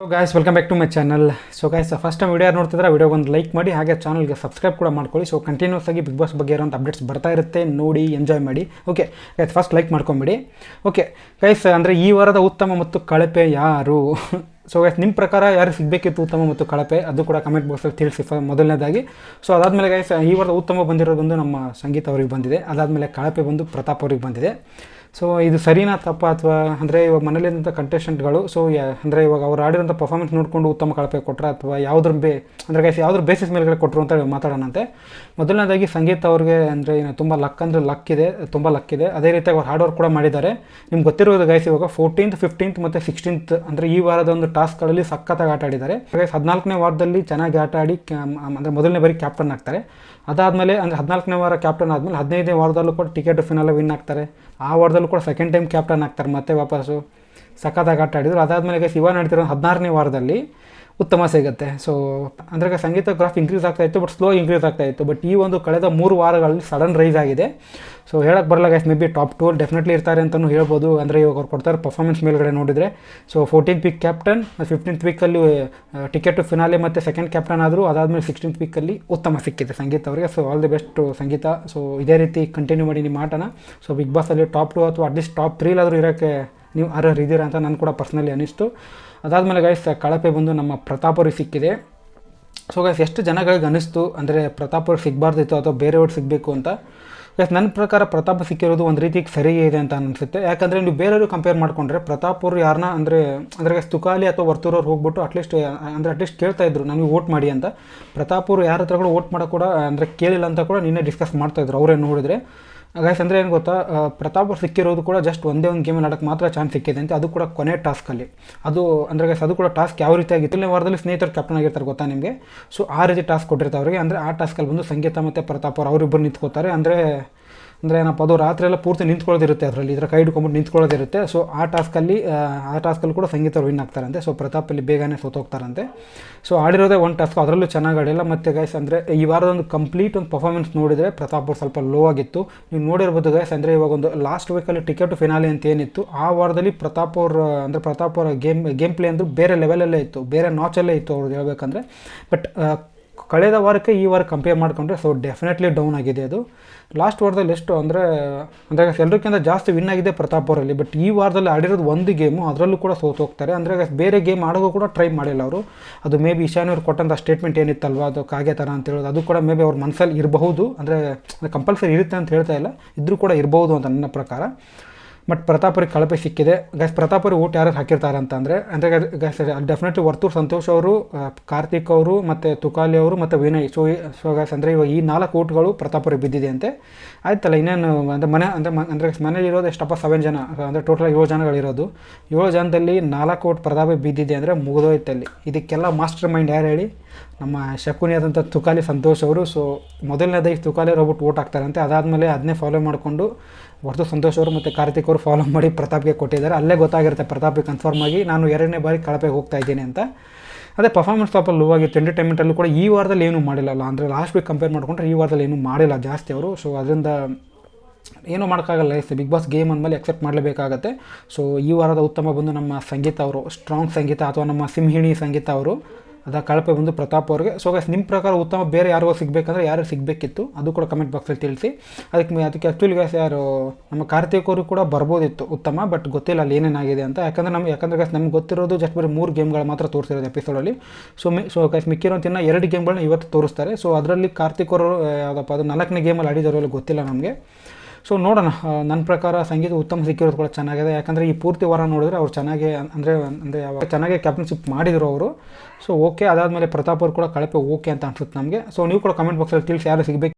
Guys welcome back to my channel so guys first time video ನೋಡ್ತಿದ್ರೆ video ಒಂದು like ಮಾಡಿ, ಹಾಗೆ ಚಾನಲ್ಗೆ ಸಬ್ಸ್ಕ್ರೈಬ್ ಕೂಡ ಮಾಡ್ಕೊಳ್ಳಿ. ಸೊ ಕಂಟಿನ್ಯೂಸ್ ಆಗಿ ಬಿಗ್ ಬಾಸ್ ಬಗ್ಗೆ ಇರೋಂಥ ಅಪ್ಡೇಟ್ಸ್ ಬರ್ತಾ ಇರುತ್ತೆ, ನೋಡಿ ಎಂಜಾಯ್ ಮಾಡಿ. ಓಕೆ ಗಾಯ್ಸ್ ಫಸ್ಟ್ ಲೈಕ್ ಮಾಡ್ಕೊಂಬಿಡಿ. ಓಕೆ ಗೈಸ್ ಅಂದರೆ ಈ ವಾರದ ಉತ್ತಮ ಮತ್ತು ಕಳಪೆ ಯಾರು? ಸೊ ಗೈಸ್ ನಿಮ್ಮ ಪ್ರಕಾರ ಯಾರು ಸಿಗಬೇಕಿತ್ತು ಉತ್ತಮ ಮತ್ತು ಕಳಪೆ? ಅದು ಕೂಡ ಕಮೆಂಟ್ ಬಾಕ್ಸಲ್ಲಿ ತಿಳಿಸಿ ಫ ಮೊದಲನೇದಾಗಿ. ಸೊ ಅದಾದಮೇಲೆ ಗೈಸ್ ಈ ವಾರದ ಉತ್ತಮ ಬಂದಿರೋದು ಬಂದು ನಮ್ಮ ಸಂಗೀತ ಅವ್ರಿಗೆ ಬಂದಿದೆ. ಅದಾದಮೇಲೆ ಕಳಪೆ ಬಂದು ಪ್ರತಾಪ್ ಅವ್ರಿಗೆ ಬಂದಿದೆ. ಸೊ ಇದು ಸರಿನಾ ತಪ್ಪ ಅಥವಾ ಅಂದರೆ ಇವಾಗ ಮನೇಲಿದ್ದಂಥ ಕಂಟೆಸ್ಟೆಂಟ್ಗಳು ಸೊ ಅಂದರೆ ಇವಾಗ ಅವ್ರು ಆಡಿರೋಂಥ ಪರ್ಫಾರ್ಮೆನ್ಸ್ ನೋಡಿಕೊಂಡು ಉತ್ತಮ ಕಳಪೆ ಕೊಟ್ಟರೆ ಅಥವಾ ಯಾವುದ್ರ ಬೇ, ಅಂದರೆ ಗೈಸ್ ಯಾವುದ್ರ ಬೇಸಿಸ್ ಮೇಲ್ಗಡೆ ಕೊಟ್ಟರು ಅಂತ ಮಾತಾಡೋಣಂತೆ. ಮೊದಲನೇದಾಗಿ ಸಂಗೀತ ಅವ್ರಿಗೆ ಅಂದರೆ ಏನು ತುಂಬ ಲಕ್ ಅಂದರೆ ಲಕ್ ಇದೆ, ತುಂಬ ಲಕ್ ಇದೆ. ಅದೇ ರೀತಿಯಾಗಿ ಅವ್ರು ಹಾರ್ಡ್ ವರ್ಕ್ ಕೂಡ ಮಾಡಿದ್ದಾರೆ. ನಿಮ್ಗೆ ಗೊತ್ತಿರೋದು ಗೈಸ್ ಇವಾಗ ಫೋರ್ಟೀನ್ತ್ ಫಿಫ್ಟೀನ್ತ್ ಮತ್ತು ಸಿಕ್ಸ್ಟೀನ್ತ್ ಅಂದರೆ ಈ ವಾರದ ಒಂದು ಟಾಸ್ಕ್ಗಳಲ್ಲಿ ಸಖತ್ತಾಗಿ ಆಟ ಆಡಿದ್ದಾರೆ. ಗೈಸ್ ಹದಿನಾಲ್ಕನೇ ವಾರದಲ್ಲಿ ಚೆನ್ನಾಗಿ ಆಟ ಆಡಿ ಅಂದರೆ ಮೊದಲನೇ ಬಾರಿ ಕ್ಯಾಪ್ಟನ್ ಆಗ್ತಾರೆ. ಅದಾದಮೇಲೆ ಅಂದರೆ ಹದಿನಾಲ್ಕನೇ ವಾರ ಕ್ಯಾಪ್ಟನ್ ಆದಮೇಲೆ ಹದಿನೈದನೇ ವಾರದಲ್ಲೂ ಕೂಡ ಟಿಕೆಟ್ ಫಿನಾಲ ವಿನ್ ಆಗ್ತಾರೆ. ಆ ವಾರದಲ್ಲೂ ಕೂಡ ಸೆಕೆಂಡ್ ಟೈಮ್ ಕ್ಯಾಪ್ಟನ್ ಆಗ್ತಾರೆ ಮತ್ತೆ ವಾಪಸ್ಸು. ಸಖತ್ತಾಗಿ ಆಟ ಆಡಿದ್ರು. ಅದಾದಮೇಲೆ ಇವಾಗ ನಡೀತಿರೋ ಹದಿನಾರನೇ ವಾರದಲ್ಲಿ ಉತ್ತಮ ಸಿಗುತ್ತೆ. ಸೊ ಅಂದರೆ ಸಂಗೀತ ಗ್ರಾಫ್ ಇನ್ಕ್ರೀಸ್ ಆಗ್ತಾ ಇತ್ತು ಬಟ್ ಸ್ಲೋ ಇನ್ಕ್ರೀಸ್ ಆಗ್ತಾ ಇತ್ತು. ಬಟ್ ಈ ಒಂದು ಕಳೆದ ಮೂರು ವಾರಗಳಲ್ಲಿ ಸಡನ್ ರೈಸ್ ಆಗಿದೆ. ಸೊ ಹೇಳಕ್ಕೆ ಬರಲ್ಲ guys maybe top tool definitely ಇರ್ತಾರೆ ಅಂತಲೂ ಹೇಳ್ಬೋದು. ಅಂದರೆ ಇವಾಗ ಅವ್ರು ಕೊಡ್ತಾರೆ ಪರ್ಫಾರ್ಮೆನ್ಸ್ ಮೇಲ್ಗಡೆ ನೋಡಿದರೆ. So fourteenth week captain fifteenth ವೀಕಲ್ಲಿ ಟಿಕೆಟ್ ಫಿನಾಲೆ ಮತ್ತು ಸೆಕೆಂಡ್ ಕ್ಯಾಪ್ಟನ್ ಆದರೂ, ಅದಾದಮೇಲೆ ಸಿಕ್ಸ್ಟೀನ್ತ್ ವೀಕಲ್ಲಿ ಉತ್ತಮ ಸಿಕ್ಕಿದೆ ಸಂಗೀತ ಅವರಿಗೆ. So all the best Sangeetha. So ಇದೇ ರೀತಿ ಕಂಟಿನ್ಯೂ ಮಾಡಿ ನಿಮ್ಮ ಆಟನ. ಸೊ ಬಿಗ್ ಬಾಸಲ್ಲಿ ಟಾಪ್ ಟು ಅಥವಾ ಅಟ್ಲೀಸ್ಟ್ ಟಾಪ್ ತ್ರೀಲಾದರೂ ಇರೋಕ್ಕೆ ನೀವು ಅರ್ಹರಿದ್ದೀರಾ ಅಂತ ನಾನು ಕೂಡ ಪರ್ಸ್ನಲಿ ಅನಿಸ್ತು ಅದಾದಮೇಲೆ ಗೈಸ್ ಕಳಪೆ ಬಂದು ನಮ್ಮ ಪ್ರತಾಪವ್ರಿಗೆ ಸಿಕ್ಕಿದೆ. ಸೊ ಗೈಸ್ ಎಷ್ಟು ಜನಗಳಿಗೆ ಅನಿಸ್ತು ಅಂದರೆ ಪ್ರತಾಪ್ ಅವ್ರಿಗೆ ಸಿಗಬಾರ್ದಿತ್ತು ಅಥವಾ ಬೇರೆಯವ್ರಿಗೆ ಸಿಗಬೇಕು ಅಂತ. ಗೈಸ್ ನನ್ನ ಪ್ರಕಾರ ಪ್ರತಾಪ ಸಿಕ್ಕಿರೋದು ಒಂದು ರೀತಿಗೆ ಸರಿಯೇ ಇದೆ ಅಂತ ಅನಿಸುತ್ತೆ. ಯಾಕಂದರೆ ನೀವು ಬೇರೆಯವರು ಕಂಪೇರ್ ಮಾಡಿಕೊಂಡ್ರೆ ಪ್ರತಾಪ್ ಅವರು ಯಾರನ್ನ ಅಂದರೆ ಅಂದರೆ ಗೈಸ್ ತುಕಾಲಿ ಅಥವಾ ವರ್ತೂರವ್ರು ಹೋಗ್ಬಿಟ್ಟು ಅಟ್ಲೀಸ್ಟ್ ಅಂದರೆ ಅಟ್ಲೀಸ್ಟ್ ಕೇಳ್ತಾ ಇದ್ರು ನನಗೆ ವೋಟ್ ಮಾಡಿ ಅಂತ. ಪ್ರತಾಪ್ ಅವರು ಯಾರ ಹತ್ರ ಕೂಡ ವೋಟ್ ಮಾಡೋ ಕೂಡ, ಅಂದರೆ ಕೇಳಿಲ್ಲ ಅಂತ ಕೂಡ ನಿನ್ನೆ ಡಿಸ್ಕಸ್ ಮಾಡ್ತಾಯಿದ್ರು ಅವರೇ ನೋಡಿದ್ರೆ ಗೈಸ್ ಅಂದರೆ ಏನು ಗೊತ್ತಾ? ಪ್ರತಾಪ್ ಅವ್ರು ಸಿಕ್ಕಿರೋದು ಕೂಡ ಜಸ್ಟ್ ಒಂದೇ ಒಂದು ಗೇಮಲ್ಲಿ ಆಡೋಕ್ಕೆ ಮಾತ್ರ ಚಾನ್ಸ್ ಸಿಕ್ಕಿದೆ ಅಂತ. ಅದು ಕೂಡ ಕೊನೆ ಟಾಸ್ಕಲ್ಲಿ ಅದು ಅಂದರೆ ಗೈಸ್ ಅದು ಕೂಡ ಟಾಸ್ಕ್ ಯಾವ ರೀತಿ ಆಗಿತ್ತು ವಾರದಲ್ಲಿ ಸ್ನೇಹಿತರು ಕ್ಯಾಪ್ಟನ್ ಆಗಿರ್ತಾರೆ ಗೊತ್ತಾ ನಿಮಗೆ? ಸೊ ಆ ರೀತಿ ಟಾಸ್ಕ್ ಕೊಟ್ಟಿರ್ತಾರೆ ಅವರಿಗೆ. ಅಂದರೆ ಆ ಟಾಸ್ಕಲ್ಲಿ ಬಂದು ಸಂಗೀತ ಮತ್ತು ಪ್ರತಾಪ್ ಅವ್ರು ಅವರಿಬ್ಬರು ನಿಂತ್ಕೋತಾರೆ. ಅಂದರೆ ಅಂದರೆ ಏನಪ್ಪ, ಅದು ರಾತ್ರಿ ಎಲ್ಲ ಪೂರ್ತಿ ನಿಂತ್ಕೊಳ್ಳೋದಿರುತ್ತೆ ಅದರಲ್ಲಿ. ಇದರ ಕೈ ಹಿಡ್ಕೊಂಬಿಟ್ಟು ನಿಂತ್ಕೊಳ್ಳೋದಿರುತ್ತೆ. ಸೊ ಆ ಟಾಸ್ಕಲ್ಲಿ ಆ ಟಾಸ್ಕಲ್ಲಿ ಕೂಡ ಸಂಗೀತ ವಿನ್ ಆಗ್ತಾರಂತೆ. ಸೊ ಪ್ರತಾಪಲ್ಲಿ ಬೇಗನೆ ಸೋತೋಗ್ತಾರಂತೆ. ಸೊ ಆಡಿರೋದೇ ಒಂದು ಟಾಸ್ಕ್ ಅದರಲ್ಲೂ ಚೆನ್ನಾಗಿ ಆಡಿಲ್ಲ ಮತ್ತು ಗೈಸ್ ಅಂದರೆ ಈ ವಾರದೊಂದು ಕಂಪ್ಲೀಟ್ ಒಂದು ಪರ್ಫಾರ್ಮೆನ್ಸ್ ನೋಡಿದರೆ ಪ್ರತಾಪ್ ಅವ್ರು ಸ್ವಲ್ಪ ಲೋ ಆಗಿತ್ತು. ನೀವು ನೋಡಿರ್ಬೋದು ಗೈಸ್ ಅಂದರೆ ಇವಾಗ ಒಂದು ಲಾಸ್ಟ್ ವೀಕಲ್ಲಿ ಟಿಕೆಟ್ ಫಿನಾಲಿ ಅಂತ ಏನಿತ್ತು, ಆ ವಾರದಲ್ಲಿ ಪ್ರತಾಪ್ ಅವ್ರ, ಅಂದರೆ ಪ್ರತಾಪ್ ಅವರ ಗೇಮ್ ಗೇಮ್ ಪ್ಲೇ ಅಂದರೂ ಬೇರೆ ಲೆವೆಲಲ್ಲೇ ಇತ್ತು. ಬೇರೆ ನಾಚಲ್ಲೇ ಇತ್ತು ಅವ್ರದ್ದು ಹೇಳ್ಬೇಕಂದ್ರೆ. ಬಟ್ ಕಳೆದ ವಾರಕ್ಕೆ ಈ ವಾರ ಕಂಪೇರ್ ಮಾಡಿಕೊಂಡ್ರೆ ಸೊ ಡೆಫಿನೆಟ್ಲಿ ಡೌನ್ ಆಗಿದೆ ಅದು. ಲಾಸ್ಟ್ ವಾರದಲ್ಲಿ ಎಷ್ಟು ಅಂದರೆ ಅಂದರೆ ಎಲ್ಲರಿಗಿಂತ ಜಾಸ್ತಿ ವಿನ್ ಆಗಿದೆ ಪ್ರತಾಪ್ ಅವರಲ್ಲಿ ಬಟ್ ಈ ವಾರದಲ್ಲಿ ಆಡಿರೋದು ಒಂದು ಗೇಮು ಅದರಲ್ಲೂ ಕೂಡ ಸೋತು ಹೋಗ್ತಾರೆ. ಅಂದರೆ ಬೇರೆ ಗೇಮ್ ಆಡೋಕ್ಕೂ ಕೂಡ ಟ್ರೈ ಮಾಡಿಲ್ಲ ಅವರು. ಅದು ಮೇ ಬಿ ಈಶಾನ್ಯ ಅವ್ರು ಕೊಟ್ಟಂಥ ಸ್ಟೇಟ್ಮೆಂಟ್ ಏನಿತ್ತಲ್ವ, ಅದು ಕಾಗೆ ಥರ ಅಂತ ಹೇಳೋದು, ಅದು ಕೂಡ ಮೇ ಬಿ ಅವ್ರ ಮನಸ್ಸಲ್ಲಿ ಇರಬಹುದು. ಅಂದರೆ ಕಂಪಲ್ಸರಿ ಇರುತ್ತೆ ಅಂತ ಹೇಳ್ತಾ ಇಲ್ಲ, ಇದ್ರೂ ಕೂಡ ಇರಬಹುದು ಅಂತ ನನ್ನ ಪ್ರಕಾರ. ಬಟ್ ಪ್ರತಾಪರಿಗೆ ಕಳಪೆ ಸಿಕ್ಕಿದೆ ಗೈಸ್ ಪ್ರತಾಪರಿಗೆ ಊಟ ಯಾರು ಹಾಕಿರ್ತಾರೆ ಅಂತಂದರೆ, ಅಂದರೆ ಗೈಸ್ ಡೆಫಿನೆಟ್ಲಿ ವರ್ತೂರ್ ಸಂತೋಷ್ ಅವರು ಕಾರ್ತಿಕ್ ಅವರು, ಮತ್ತು ತುಕಾಲಿ ಅವರು, ಮತ್ತು ವಿನಯ್ ಸೊ ಸೊ ಗೈಸ್ ಅಂದರೆ ಇವಾಗ ಈ ನಾಲ್ಕು ಊಟಗಳು ಪ್ರತಾಪರಿಗೆ ಬಿದ್ದಿದೆ ಅಂತೆ. ಆಯ್ತಲ್ಲ, ಇನ್ನೇನು, ಅಂದರೆ ಮನೆ, ಅಂದರೆ ಅಂದರೆ ಮನೇಲಿ ಇರೋದು ಎಷ್ಟಪ್ಪ ಸೆವೆನ್ ಜನ, ಅಂದರೆ ಟೋಟಲ್ ಏಳು ಜನಗಳಿರೋದು ಏಳು ಜನದಲ್ಲಿ ನಾಲ್ಕು ಓಟ್ ಪ್ರತಾಪ ಬಿದ್ದಿದೆ ಅಂದರೆ ಮುಗಿದೋಯ್ತಲ್ಲಿ. ಇದಕ್ಕೆಲ್ಲ ಮಾಸ್ಟರ್ ಮೈಂಡ್ ಯಾರು ಹೇಳಿ? ನಮ್ಮ ಶಕುನಿ ಆದಂಥ ತುಕಾಲಿ ಸಂತೋಷ್ ಅವರು. ಸೊ ಮೊದಲನೇದಾಗಿ ತುಕಾಲಿ ರೋಬೋಟ್ ಓಟ್ ಹಾಕ್ತಾರಂತೆ ಅದಾದಮೇಲೆ ಅದನ್ನೇ ಫಾಲೋ ಮಾಡಿಕೊಂಡು ವರ್ತು ಸಂತೋಷ್ ಅವರು ಮತ್ತು ಕಾರ್ತಿಕ್ ಅವರು ಫಾಲೋ ಮಾಡಿ ಪ್ರತಾಪ್ಗೆ ಕೊಟ್ಟಿದ್ದಾರೆ. ಅಲ್ಲೇ ಗೊತ್ತಾಗಿರುತ್ತೆ ಪ್ರತಾಪ್ಗೆ ಕನ್ಫರ್ಮ್ ಆಗಿ ನಾನು ಎರಡನೇ ಬಾರಿ ಕಳಪೆಗೆ ಹೋಗ್ತಾ ಇದ್ದೀನಿ ಅಂತ. ಅದೇ ಪರ್ಫಾರ್ಮೆನ್ಸ್ ಸ್ವಲ್ಪ ಲೋ ಆಗಿತ್ತು ಎಂಟರ್ಟೈನ್ಮೆಂಟಲ್ಲೂ ಕೂಡ ಈ ವಾರದಲ್ಲಿ ಏನೂ ಮಾಡಿಲ್ಲಲ್ಲ. ಅಂದರೆ ಲಾಸ್ಟ್ ವೀಕ್ ಕಂಪೇರ್ ಮಾಡಿಕೊಂಡ್ರೆ ಈ ವಾರದಲ್ಲಿ ಏನೂ ಮಾಡಿಲ್ಲ ಜಾಸ್ತಿ ಅವರು. ಸೊ ಅದರಿಂದ ಏನೂ ಮಾಡೋಕ್ಕಾಗಲ್ಲ. ಎಸ್ ಬಿಗ್ ಬಾಸ್ ಗೇಮ್ ಅಂದಮೇಲೆ ಎಕ್ಸೆಪ್ಟ್ ಮಾಡಲೇಬೇಕಾಗತ್ತೆ. ಸೊ ಈ ವಾರದ ಉತ್ತಮ ಬಂದು ನಮ್ಮ ಸಂಗೀತ ಅವರು ಸ್ಟ್ರಾಂಗ್ ಸಂಗೀತ ಅಥವಾ ನಮ್ಮ ಸಿಂಹಿಣಿ ಸಂಗೀತ ಅವರು ಅದ ಕಳಪೆ ಬಂದು ಪ್ರತಾಪ್ ಅವ್ರಿಗೆ. ಸೊ ಗೈಸ್ ನಿಮ್ಮ ಪ್ರಕಾರ ಉತ್ತಮ ಬೇರೆ ಯಾರಿಗೂ ಸಿಗಬೇಕಂದ್ರೆ ಯಾರು ಸಿಗಬೇಕಿತ್ತು? ಅದು ಕೂಡ ಕಮೆಂಟ್ ಬಾಕ್ಸಲ್ಲಿ ತಿಳಿಸಿ. ಅದಕ್ಕೆ ಅದಕ್ಕೆ ಆ್ಯಕ್ಚುಲಿ ಗೈಸ್ ಯಾರು, ನಮ್ಮ ಕಾರ್ತಿಕ್ ಅವರು ಕೂಡ ಬರ್ಬೋದಿತ್ತು ಉತ್ತಮ ಬಟ್ ಗೊತ್ತಿಲ್ಲ ಅಲ್ಲಿ ಏನೇನಾಗಿದೆ ಅಂತ. ಯಾಕಂದರೆ ನಮ್ಗೆ ಯಾಕಂದರೆ ಗೈಸ್ ನಮ್ಗೆ ಗೊತ್ತಿರೋದು ಜಸ್ಟ್ ಬರೀ ಮೂರು ಗೇಮ್ಗಳು ಮಾತ್ರ ತೋರಿಸಿರೋದು ಎಪಿಸೋಡಲ್ಲಿ ಸೊ ಮಿ ಸೊ ಗೈಸ್ ತಿನ್ನ ಎರಡು ಗೇಮ್ಗಳನ್ನ ಇವತ್ತು ತೋರಿಸ್ತಾರೆ. ಸೊ ಅದರಲ್ಲಿ ಕಾರ್ತಿಕ್ ಅವರು ಯಾವುದಪ್ಪ ಅದು ನಾಲ್ಕನೇ ಗೇಮಲ್ಲಿ ಆಡಿದವರಲ್ಲಿ ಗೊತ್ತಿಲ್ಲ ನಮಗೆ. ಸೊ ನೋಡೋಣ. ನನ್ನ ಪ್ರಕಾರ ಸಂಗೀತ ಉತ್ತಮ ಸಿಕ್ಕಿರೋದು ಕೂಡ ಚೆನ್ನಾಗಿದೆ. ಯಾಕಂದರೆ ಈ ಪೂರ್ತಿ ವಾರ ನೋಡಿದ್ರೆ ಅವ್ರು ಚೆನ್ನಾಗಿ, ಅಂದರೆ ಅಂದರೆ ಯಾವಾಗ ಚೆನ್ನಾಗಿ ಕ್ಯಾಪ್ಟನ್ಶಿಪ್ ಮಾಡಿದರು ಅವರು. ಸೊ ಓಕೆ ಅದಾದಮೇಲೆ ಪ್ರತಾಪ್ ಅವರು ಕೂಡ ಕಳಪೆ ಓಕೆ ಅಂತ ಅನ್ಸುತ್ತೆ ನಮಗೆ. ಸೊ ನೀವು ಕೂಡ ಕಮೆಂಟ್ ಬಾಕ್ಸಲ್ಲಿ ತಿಳಿಸಿ ಯಾರು ಸಿಗಬೇಕು